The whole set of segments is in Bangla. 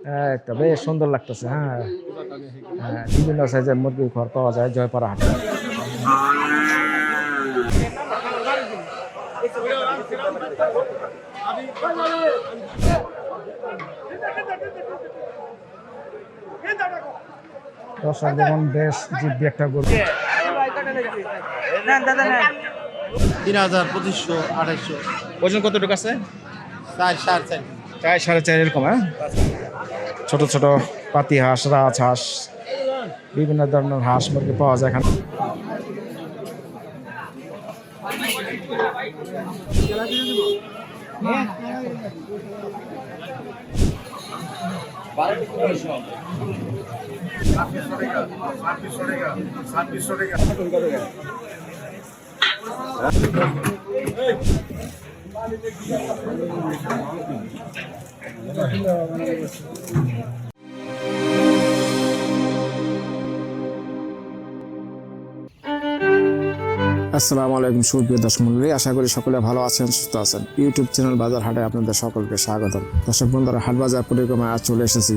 এই তো বেশ সুন্দর লাগতেছে হ্যাঁ। হ্যাঁ বিভিন্ন সাইজের মুরগির ঘর পাওয়া যায় জয়পাড়া হাটে দর্শক দেখুন বেশ জিব্বি একটা গরু। তিন হাজার পঁচিশশো আঠাইশশো ওজন কতটুকু আছে? চার সাড়ে চার। চার, সাড়ে চার এরকম হ্যাঁ? ছোট ছোট পাতি হাঁস, রাজ হাঁস, বিভিন্ন ধরনের হাঁস মুরগি পাওয়া যায় এখানে। আসসালামু আলাইকুম, সুপ্রিয় দর্শক মন্ডলী আশা করি সকলে ভালো আছেন, সুস্থ আছেন। ইউটিউব চ্যানেল বাজার হাটে আপনাদের সকলকে স্বাগতম। দর্শক বন্ধুরা, হাট বাজার পরিক্রমায় আজ চলে এসেছি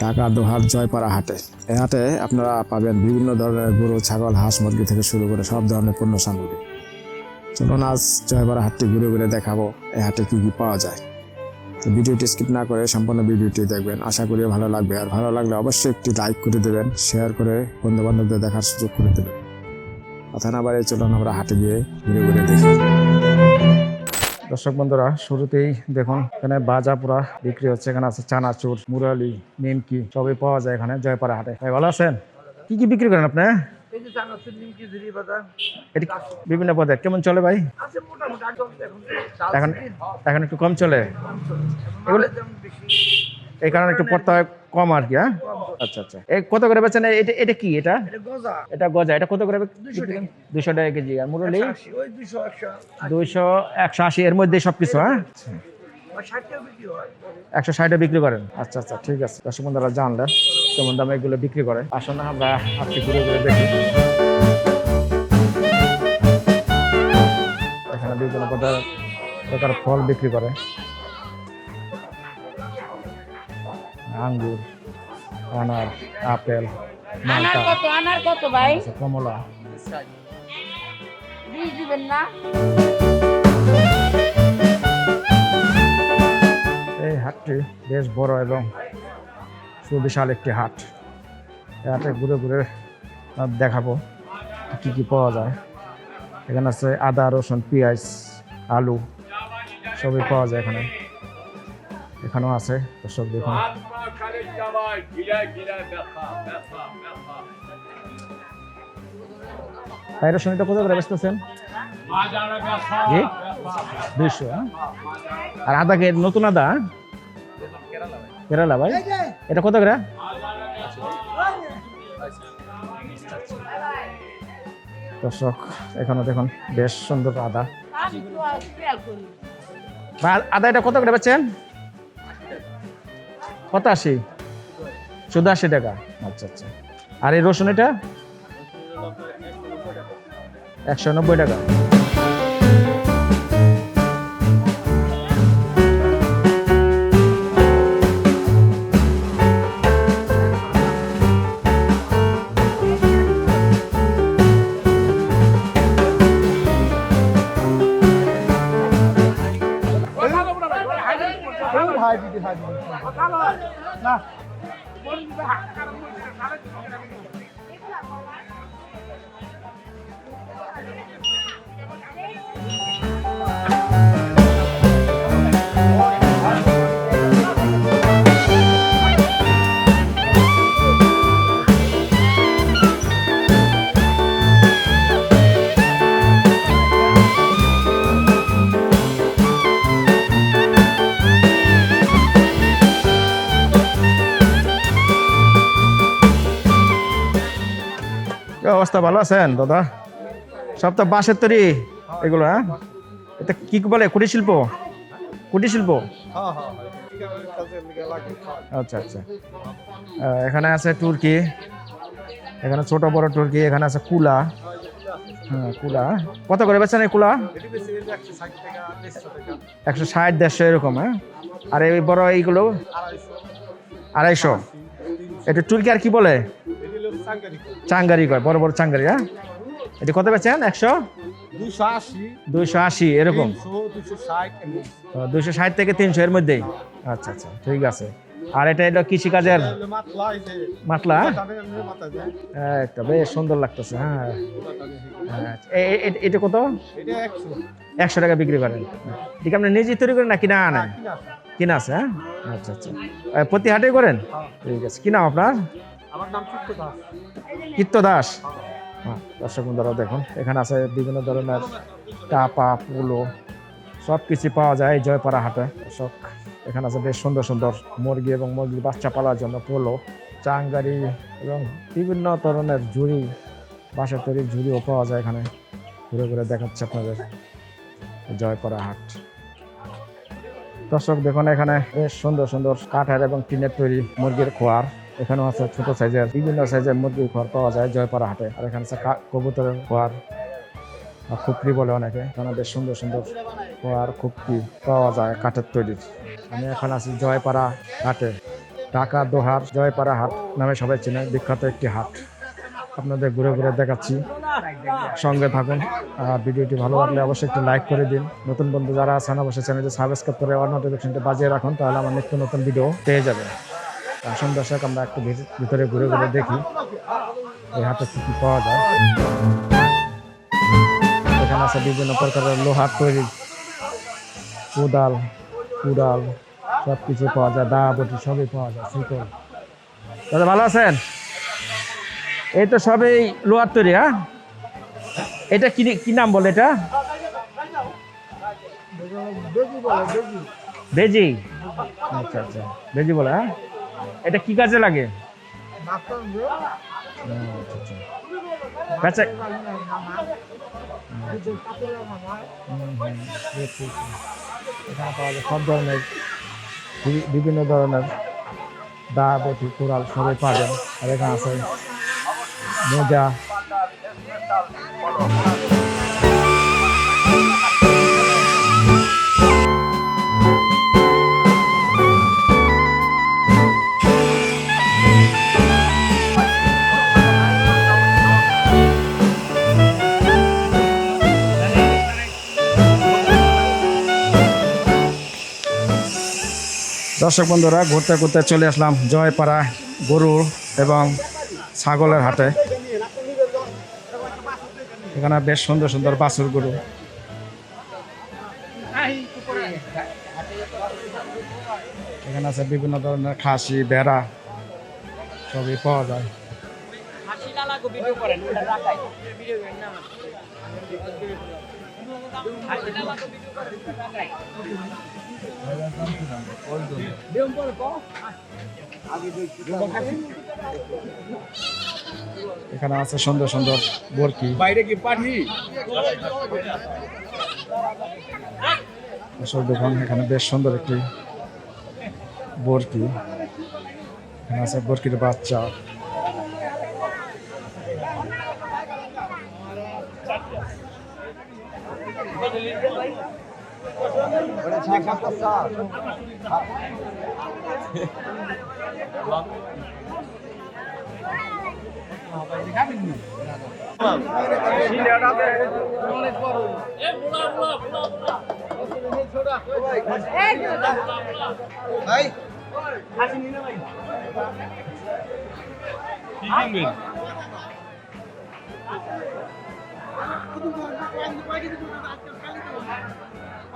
ঢাকা দোহার জয়পাড়া হাটে। এই হাটে আপনারা পাবেন বিভিন্ন ধরনের গরু, ছাগল, হাঁস, মুরগি থেকে শুরু করে সব ধরনের পণ্য সামগ্রী। চলুন আজ জয়পাড়া হাটটি ঘুরে ঘুরে দেখাবো এই হাটে কি কি পাওয়া যায়। তো ভিডিওটি স্কিপ না করে সম্পূর্ণ ভিডিওটি দেখবেন। আশা করি ভালো লাগবে। আর ভালো লাগলে অবশ্যই একটি লাইক করে দেবেন শেয়ার করে বন্ধু বান্ধবদের দেখার সুযোগ করে দেবেন। কথা না বাড়িয়ে চলুন আমরা হাটে গিয়ে ঘুরে ঘুরে দেখি। দর্শক বন্ধুরা, শুরুতেই দেখুন, এখানে বাজা পুরা বিক্রি হচ্ছে। এখানে আছে চানাচুর, মুরালি, নিমকি, সবই পাওয়া যায় এখানে জয়পাড়া হাটে। ভাই, ভালো আছেন? কি কি বিক্রি করেন আপনি? এই যে জানাচ্ছেন নিমকি ঝুরি বাজার এটি বিভিন্ন পদে। কেমন চলে ভাই? আছে মোটামুটি এখন এখন একটু কম চলে? এগুলো এই কারণে একটু পড়তে হয় কম আর কি হ্যাঁ? আচ্ছা আচ্ছা। এই কত করে বেচেন? এটা এটা কি এটা? এটা গজা। এটা গজা। এটা কত করে দুশো টাকা। কেজি। আর মুরলি? দুশো একশো দুইশো একশো আশি। এর মধ্যে সব কিছু হ্যাঁ একশো ষাটে বিক্রি করেন? আচ্ছা আচ্ছা ঠিক আছে। দর্শক বন্ধুরা জানলেন কেমন দামে এগুলো বিক্রি করে। আসুন না আমরা আপনি ঘুরে ঘুরে দেখি। এখানে বিভিন্ন প্রকার প্রকার ফল বিক্রি করে। আঙ্গুর আনার আপেল আনার কত আনার কত ভাই? কমলা। বীজ দিবেন না। এই হাটটি বেশ বড় এবং সুবিশাল একটি হাট। হাটে ঘুরে ঘুরে দেখাবো কি কি পাওয়া যায়। এখানে আছে আদা, রসুন, পেঁয়াজ, আলু সবই পাওয়া যায় এখানে। এখানেও আছে সব দেখুন। ভাই রসুন এটা কত করে বেচতেছেন? দুইশো হ্যাঁ? আর আদা কে নতুন আদা হ্যাঁ? কেরালা ভাই। এটা কত করে? দর্শক, এখানে দেখুন, বেশ সুন্দর আদা। আদা এটা কত করে পাচ্ছেন? কত আশি শুধু আশি টাকা। আচ্ছা আচ্ছা। আর এই রসুন এটা? একশো নব্বই টাকা। কি ভালো আছেন, দাদা? সব তো বাঁশের তৈরি এগুলো হ্যাঁ? এটা কি বলে? কুটির শিল্প? কুটির শিল্প? আচ্ছা আচ্ছা। এখানে আছে তুর্কি এখানে ছোট বড় তুর্কি এখানে আছে কুলা। হ্যাঁ কুলা। কত করে বেছেন এই কুলা? একশো ষাট, দেড়শো, এরকম হ্যাঁ? আর এই বড় এইগুলো? আড়াইশো। এটা টুলকি আর কি বলে? চাঙ্গারি কয় বড় বড় চাঙ্গারি হ্যাঁ? এটা কত বেচেন? একশো? দুইশো আশি। এরকম? দুইশো ষাট থেকে তিনশো এর মধ্যেই? আচ্ছা আচ্ছা ঠিক আছে। আর এটা এটা কৃষিকাজের মাতলা এই যে মাতলা তাদের এমনি মাথা যায় একটা বেশ সুন্দর লাগতেছে হ্যাঁ। হ্যাঁ, এটা কত? একশো। টাকা বিক্রি করেন। ঠিক আপনি নিজেই তৈরি করেন না কিনা আনেন? কিনা কিনা আছে হ্যাঁ? আচ্ছা আচ্ছা। প্রতি হাটে করেন? ঠিক আছে। কি নাম আপনার? আমার নাম চিত্ত দাস? হ্যাঁ দর্শক বন্ধুরা, দেখুন, এখানে আছে বিভিন্ন ধরনের টাপা, পুলো সব কিছু পাওয়া যায় জয়পাড়া হাটে। দর্শক, এখানে আছে বেশ সুন্দর সুন্দর মুরগি এবং মুরগির বাচ্চা পালার জন্য পোলো চাঙ্গারি এবং বিভিন্ন ধরনের ঝুড়ি বাসার তৈরির ঝুড়িও পাওয়া যায় এখানে। ঘুরে ঘুরে দেখাচ্ছে আপনাদের জয়পাড়া হাট। দর্শক, দেখুন, এখানে বেশ সুন্দর সুন্দর কাঠের এবং টিনের তৈরি মুরগির খোয়ার। এখানেও আছে ছোট সাইজের, বিভিন্ন সাইজের মুরগির খোয়ার পাওয়া যায় জয়পাড়া হাটে। আর এখানে আছে কবুতরের বা খুপড়ি বলে অনেকে। এখানে বেশ সুন্দর সুন্দর খোয়ার খুপড়ি পাওয়া যায় কাঠের তৈরির। আমি এখন আছি জয়পাড়া হাটে। ঢাকা দোহার জয়পাড়া হাট নামে সবাই চেনে, বিখ্যাত একটি হাট। আপনাদের ঘুরে ঘুরে দেখাচ্ছি। সঙ্গে থাকুন। আর ভিডিওটি ভালো লাগলে অবশ্যই একটু লাইক করে দিন। নতুন বন্ধু যারা আছেন, অবশ্যই চ্যানেলটি সাবস্ক্রাইব করে অল নোটিফিকেশনটা বাজিয়ে রাখুন, তাহলে আমার নিত্য নতুন ভিডিও পেয়ে যাবেন। আসুন দর্শক, আমরা একটু ভিত- ভিতরে ঘুরে ঘুরে দেখি এই হাটে কি কি পাওয়া যায়। এখানে আছে বিভিন্ন প্রকারের লোহার তৈরি কোদাল, কুড়াল সব কিছু পাওয়া যায়, দা, বটি সবই পাওয়া যায় শিকল দাদা, ভালো আছেন? এই তো সবই লোহার তৈরি হ্যাঁ? এটা কি কি নাম বলে এটা? বেজি। আচ্ছা আচ্ছা। বেজি বলে হ্যাঁ? এটা কি কাজে লাগে আচ্ছা, আচ্ছা। বেচা। এখানে পাওয়া যায় সব ধরনের বিভিন্ন ধরনের দা বটি কোরাল সবই পাবেন আর এখানে আছে মোজা দর্শক বন্ধুরা, ঘুরতে ঘুরতে চলে আসলাম জয়পাড়া গরু এবং ছাগলের হাটে। এখানে বেশ সুন্দর সুন্দর বাছুর গরু। এখানে আছে বিভিন্ন ধরনের খাসি বেড়া সবই পাওয়া যায়। এখানে আছে সুন্দর সুন্দর বরকি। বাইরে কি পাঠি আসল দেখুন এখানে বেশ সুন্দর একটি বরকি। এখানে আছে বরকির বাচ্চা। ভাই হাসি নিলে ভাই কি কিনবেন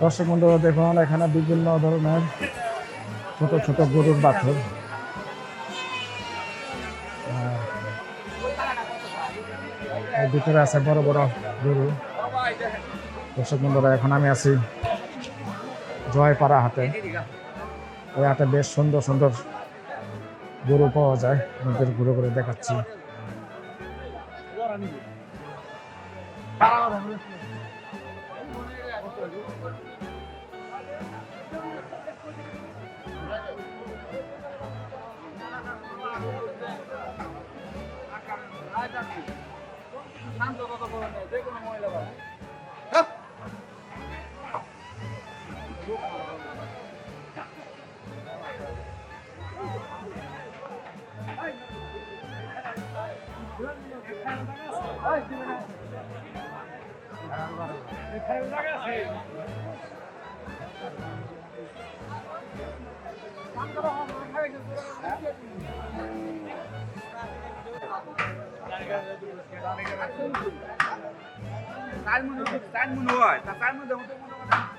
দর্শক বন্ধুরা দেখুন, এখানে বিভিন্ন ধরনের ছোট ছোট গরুর আর ভিতরে আছে বড় বড় গরু। দর্শক বন্ধুরা এখন আমি আছি জয়পাড়া হাটে। এই হাটে বেশ সুন্দর সুন্দর গরু পাওয়া যায়। আপনাদের ঘুরে ঘুরে দেখাচ্ছি। তারা শান্ত কথা বলেন যে কোনো মহিলা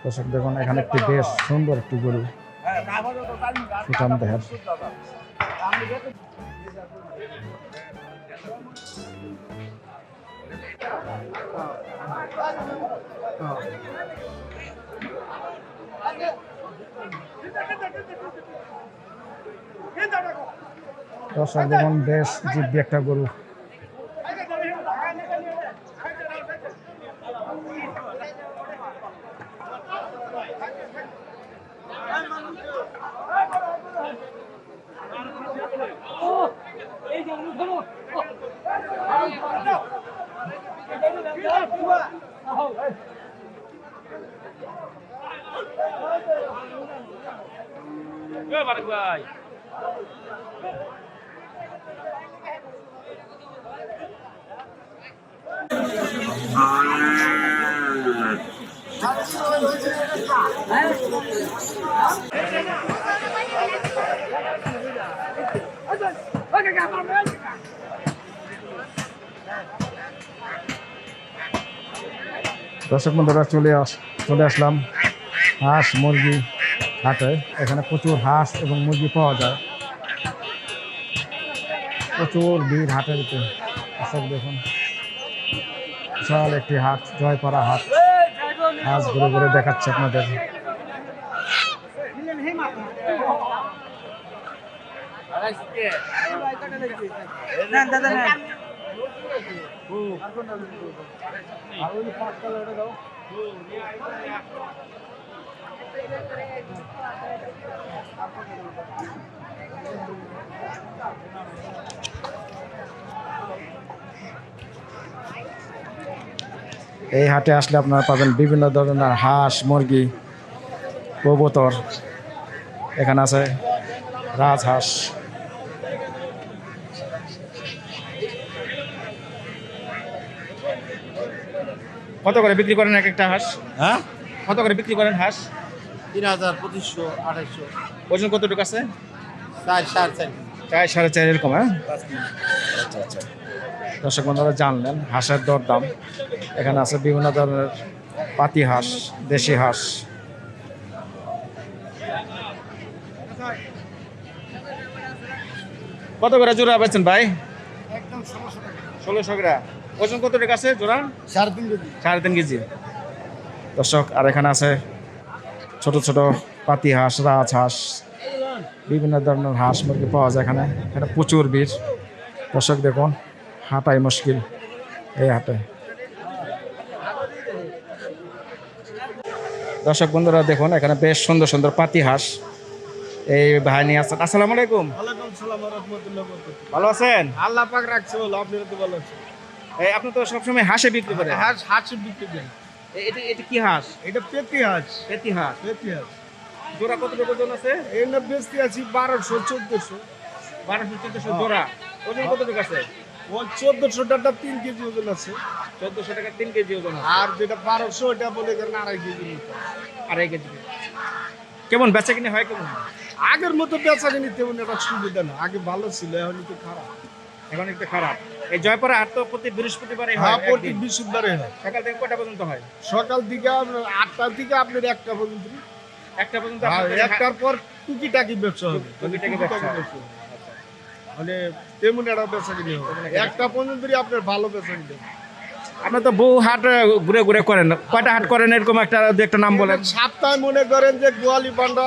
দর্শক দেখুন এখানে একটি বেশ সুন্দর একটি গরু সুঠাম দর্শক যেমন বেশ জিদ্দি একটা গরু। ভাই হ্যাঁ দর্শক বন্ধুরা চলে আস চলে আসলাম হাঁস মুরগি হাটে। এখানে প্রচুর হাঁস এবং মুরগি পাওয়া যায়। প্রচুর ভিড় হাটের দর্শক দেখুন বিশাল একটি হাট জয়পাড়া হাট। হাঁস ঘুরে ঘুরে দেখাচ্ছে আপনাদের। এই হাটে আসলে আপনারা পাবেন বিভিন্ন ধরনের হাঁস মুরগি কবুতর। এখানে আছে রাজহাঁস। কত করে বিক্রি করেন এক একটা হাঁস? হ্যাঁ? কত করে বিক্রি করেন হাঁস? তিন হাজার পঁচিশশো আঠাইশশো ওজন কতটুকু আছে? চার সাড়ে চার। চার সাড়ে চার এরকম হ্যাঁ? আচ্ছা আচ্ছা। দর্শক বন্ধুরা জানলেন হাঁসের দর দাম এখানে আছে বিভিন্ন ধরনের পাতি হাঁস দেশি হাঁস। কত করে জোড়া বেচছেন ভাই? একদম ষোলোশো টাকা। ষোলোশো গ্রা ওজন কত টাকা আছে জোড়া? সাড়ে তিন কেজি। সাড়ে তিন কেজি। দর্শক আর এখানে আছে ছোট ছোট পাতি হাঁস রাজ হাঁস বিভিন্ন ধরনের হাঁস মুরগি পাওয়া যায় এখানে। এখানে প্রচুর ভিড়। দর্শক দেখুন হাঁটাই মুশকিল এই হাটে। দর্শক বন্ধুরা দেখুন এখানে বেশ সুন্দর সুন্দর পাতি হাঁস। এই ভাই নিয়ে আসছেন। আসসালামু আলাইকুম। ভালো আছেন? আল্লাহ পাক রাখছে বলো আপনারা ভালো আছেন। আপনি তো সবসময় হাঁসে বিক্রি করেন। হাঁস হাঁস বিক্রি এ- এটা এটা কি হাঁস? এটা পেটি হাঁস। পেতি হাঁস। পেটি হাঁস। জোড়া কতটুকু ওজন আছে? না বেচতে আছি বারোশো চোদ্দশো। বারোশো চোদ্দশো জোড়া। ওজন কতটুকু আছে? ও চোদ্দশো টাকা তিন কেজি ওজন আছে। চোদ্দশো টাকা তিন কেজি ওজন আছে। আর যেটা বারোশো ওটা বলে গেলেন আড়াই কেজি আড়াই কেজি। কেমন বেচা কিনে হয় কেমন? আগের মতো বেচা কিনি তেমন একটা সুবিধা না। আগে ভালো ছিল এখন একটু খারাপ। এখন একটু খারাপ। এই জয়পুরে হাট তো প্রতি বৃহস্পতিবারই হয় হ্যাঁ প্রতি বৃহস্পতিবারে হয়। সকাল থেকে কটা পর্যন্ত হয়? সকাল থেকে আপনার আটটার থেকে আপনার একটা পর্যন্ত। একটা পর্যন্ত আর একটার পর টুকিটাকি ব্যবসা হবে। টুকিটাকি ব্যবসা। ব্যবসা হবে। মানে তেমন একটা কিনি একটা পর্যন্ত আপনার ভালো কিনি আপনি তো বহু হাট ঘুরে ঘুরে করেন। কয়টা হাট করেন? এরকম একটা একটা নাম বলেন। সাতটায় মনে করেন যে গোয়ালি পান্ডা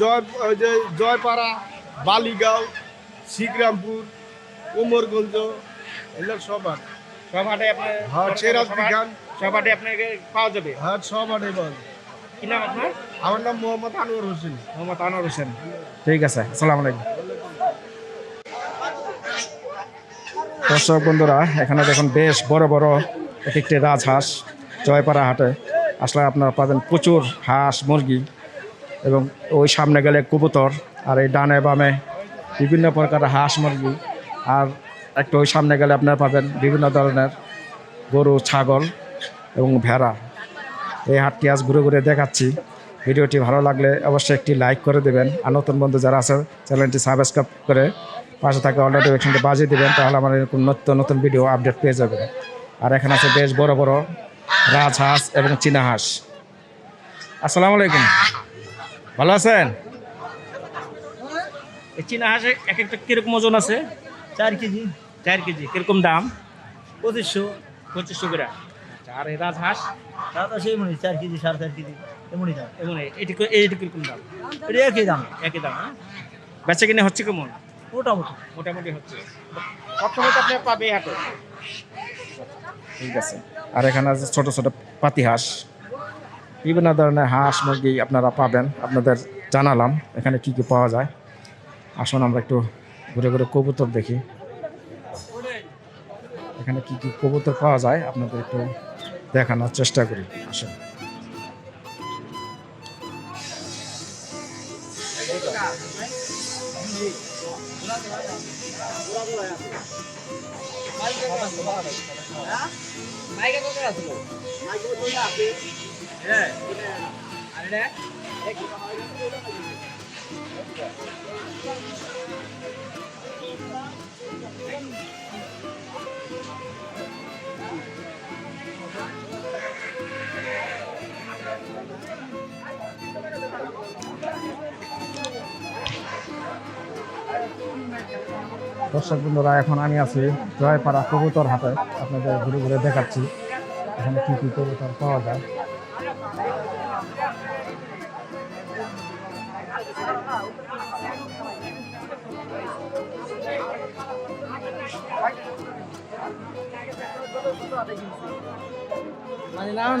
জয় ওই যে জয়পাড়া বালিগাঁও শিবরামপুর কোমরগঞ্জ এগুলো সব হাট সব হাটে আপনার হ্যাঁ চেরাজ বিখান সব হাটে আপনাকে পাওয়া যাবে? হাট সব হাটে পাওয়া যায়। কি নাম আপনার? আমার নাম মোহাম্মদ আনোয়ার হোসেন। মোহাম্মদ আনোয়ার হোসেন। ঠিক আছে আসসালামু আলাইকুম। দর্শক বন্ধুরা এখানে দেখুন বেশ বড় বড় এক একটি রাজহাঁস জয়পাড়া হাটে। আসলে আপনারা পাবেন প্রচুর হাঁস মুরগি এবং ওই সামনে গেলে কবুতর আর এই ডানে বামে বিভিন্ন প্রকারের হাঁস মুরগি। আর একটু ওই সামনে গেলে আপনারা পাবেন বিভিন্ন ধরনের গরু ছাগল এবং ভেড়া। এই হাটটি আজ ঘুরে ঘুরে দেখাচ্ছি। ভিডিওটি ভালো লাগলে অবশ্যই একটি লাইক করে দেবেন। আর নতুন বন্ধু যারা আছে চ্যানেলটি সাবস্ক্রাইব করে পাশে থাকা অল নোটিফিকেশনটি বাজিয়ে দেবেন তাহলে আমার এরকম নতুন নতুন ভিডিও আপডেট পেয়ে যাবেন। আর এখানে আছে বেশ বড় বড় রাজহাঁস এবং চীনা হাঁস আসসালামু আলাইকুম। ভালো আছেন? এই চীনা হাঁসে এক একটা কীরকম ওজন আছে? চার কেজি। চার কেজি কীরকম দাম? পঁচিশশো পঁচিশশো করে। আচ্ছা, আর এই রাজহাঁস? তা মনে চার কেজি সাড়ে চার কেজি এমনই দাম। এবং এটি এইটি কীরকম দাম? এটা একই দাম। একই দাম হ্যাঁ? বেচা কিনে হচ্ছে কেমন? মোটামুটি। মোটামুটি হচ্ছে। সবসময় তো আপনি পাবে হাটে ঠিক আছে। আর এখানে আছে ছোটো ছোটো পাতি হাঁস। বিভিন্ন ধরনের হাঁস মুরগি আপনারা পাবেন। আপনাদের জানালাম এখানে কি কি পাওয়া যায়। আসুন আমরা একটু ঘুরে ঘুরে কবুতর দেখি। এখানে কি কি কবুতর পাওয়া যায় আপনাদের একটু দেখানোর চেষ্টা করি। আসুন। দর্শক বন্ধুরা, এখন আমি আছি জয়পাড়া কবুতর হাটে। আপনাদের ঘুরে ঘুরে দেখাচ্ছি, এখানে কি কি কবুতর পাওয়া যায়। Ani naon?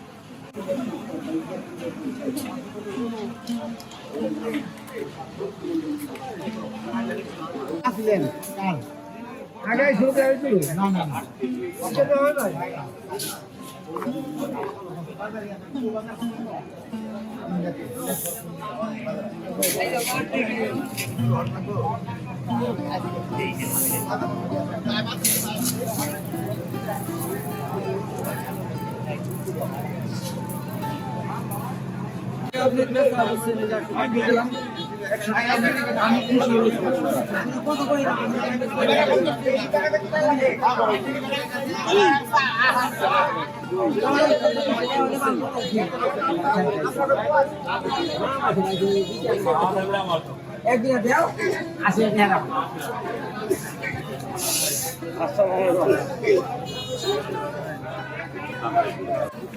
আসলেন আগে শুরু করে দিল? না না না। একদিনে দেও আশি টাকা আসসালামাইকুম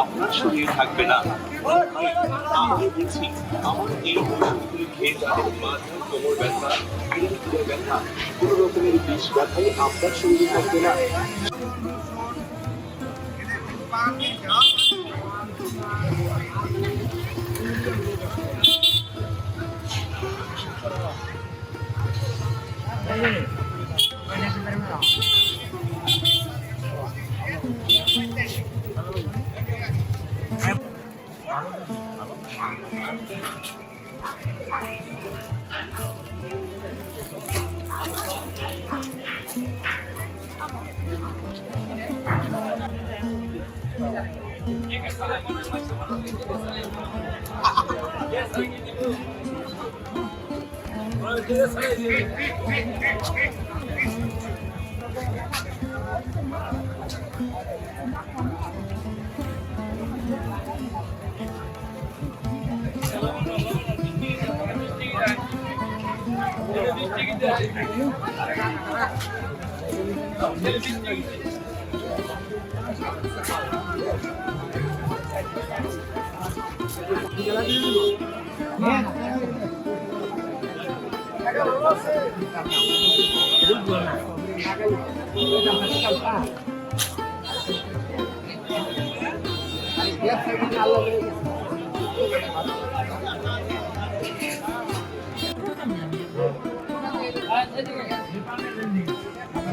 আপনার শরীর থাকবে না। আমি বলছি আমার ব্যথা ব্যথা, কোনো রকমের আপনার শরীরে থাকবে না। Yes, I can do. Allah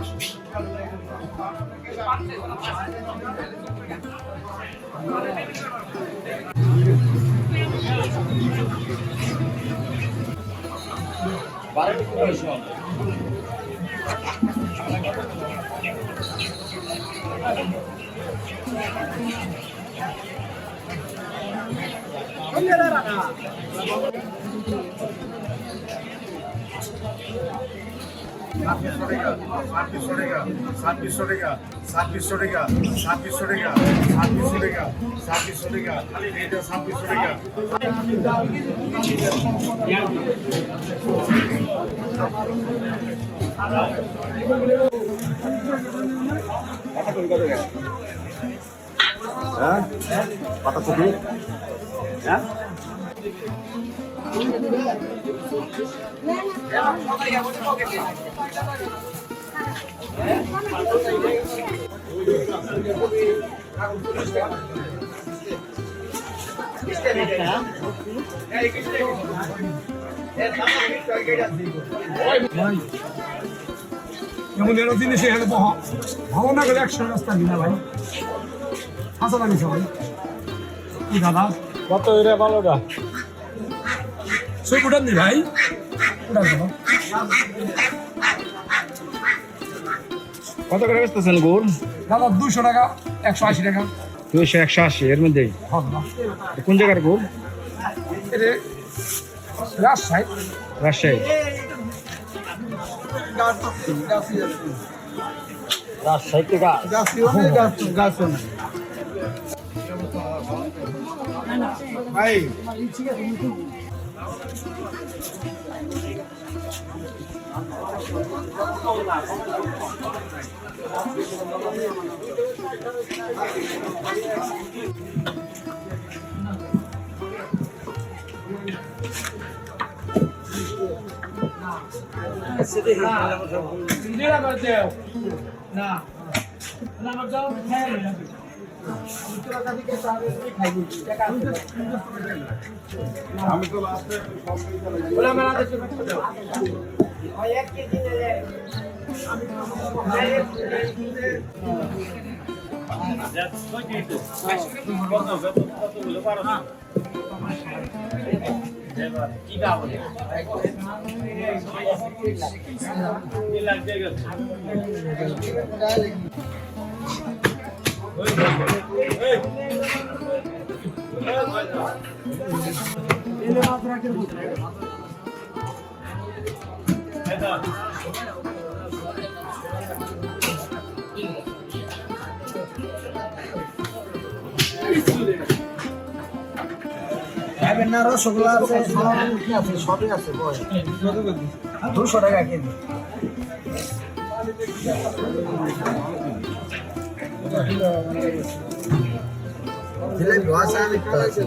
Come here, Rana. ছাব্বিশশো টাকা ছাব্বিশশো টাকা ছাব্বিশশো টাকা ছাব্বিশশো টাকা ছাব্বিশশো টাকা ছাব্বিশশো টাকা ছাব্বিশশো টাকা এটা ছাব্বিশশো টাকা হ্যাঁ? পাতা কপি? হ্যাঁ? এমন এর অধীনে সেখানে ভালো করে একশো রাস্তা কিনা ভাই। হাসা লাগে সবাই। দাদা? কত এরা ভালোটা সব উঠান দি ভাই। উঠান দাও কত করে বেচতেছেন গোল দাদা দুশো টাকা একশো আশি টাকা। দুশো একশো আশি এর মধ্যে? কোন জায়গার গোল রাজশাহী। রাজশাহী। ভাই 那，那么走，那么走，太远了。আমি তো লাস্টে বলে মেলাতে শুরু করতে হয় এক কেজি নিয়ে আমি কি গাবো লাগবে হ্যাঁ, না রসগোল্লা আছে কি আছে? সবই আছে দুশো টাকা কেজি। జిల్లా వ్యవసాయానికి కావాల్సిన